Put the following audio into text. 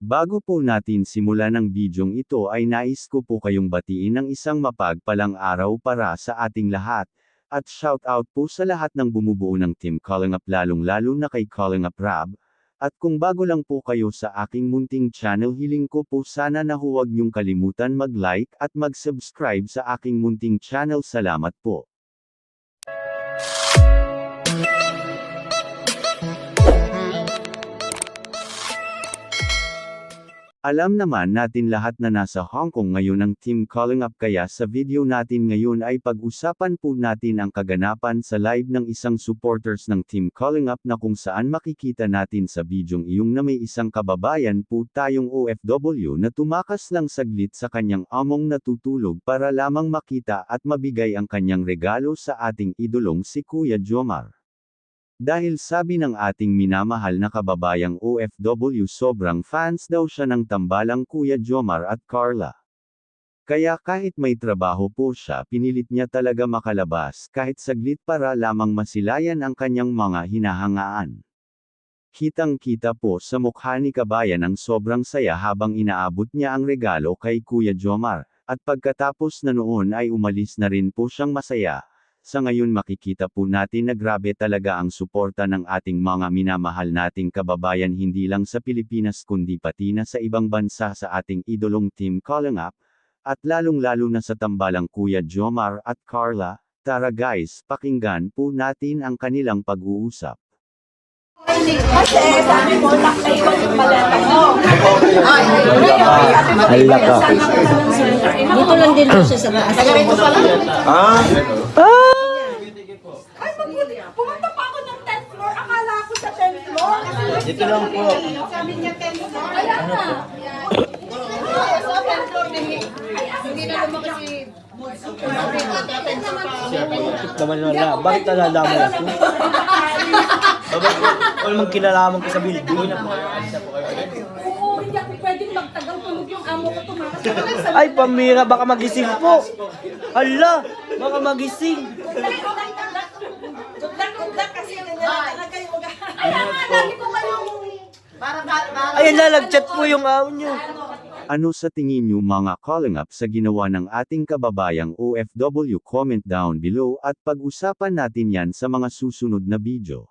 Bago po natin simulan ang bidyong ito ay nais ko po kayong batiin ng isang mapagpalang araw para sa ating lahat. At shout out po sa lahat ng bumubuo ng Team Calling Up lalong lalo na kay Calling Up Rab. At kung bago lang po kayo sa aking munting channel hiling ko po sana na huwag niyong kalimutan mag-like at mag-subscribe sa aking munting channel salamat po. Alam naman natin lahat na nasa Hong Kong ngayon ang Team Calling Up kaya sa video natin ngayon ay pag-usapan po natin ang kaganapan sa live ng isang supporters ng Team Calling Up na kung saan makikita natin sa bidyong iyong na may isang kababayan po tayong OFW na tumakas lang saglit sa kanyang among natutulog para lamang makita at mabigay ang kanyang regalo sa ating idolong si Kuya Jomar. Dahil sabi ng ating minamahal na kababayang OFW sobrang fans daw siya ng tambalang Kuya Jomar at Carla. Kaya kahit may trabaho po siya pinilit niya talaga makalabas kahit saglit para lamang masilayan ang kanyang mga hinahangaan. Kitang-kita po sa mukha ni kabayan ang sobrang saya habang inaabot niya ang regalo kay Kuya Jomar, at pagkatapos na noon ay umalis na rin po siyang masaya, sa ngayon makikita po natin na grabe talaga ang suporta ng ating mga minamahal nating kababayan hindi lang sa Pilipinas kundi pati na sa ibang bansa sa ating idolong Team Calling Up, at lalong-lalo na sa tambalang Kuya Jomar at Carla. Tara guys, pakinggan po natin ang kanilang pag-uusap. Kasi sabi mo, nakaiwan yung maleta mo. Hala ka. Dito lang din siya sa taas. Ah, dito lang po. Sabi niya 10th floor. Kaya nga. Ay, sa 10th floor din. Ay, hindi na naman kasi Bakit naman wala? Bakit naladama ako? Bakit wala mang kinalaman ko sa building? Oo, hindi ako pwedeng magtagal tulog yung amo ko tumakas. Ay, pamira, baka magising po. Hala, baka magising. Tudlak-tudlak kasi ganyan na talaga yung uga. Kaya nga, lagi ko kayong... Na, nag-chat po yung amo nyo. Ano sa tingin niyo mga calling up sa ginawa ng ating kababayang OFW comment down below at pag-usapan natin yan sa mga susunod na video.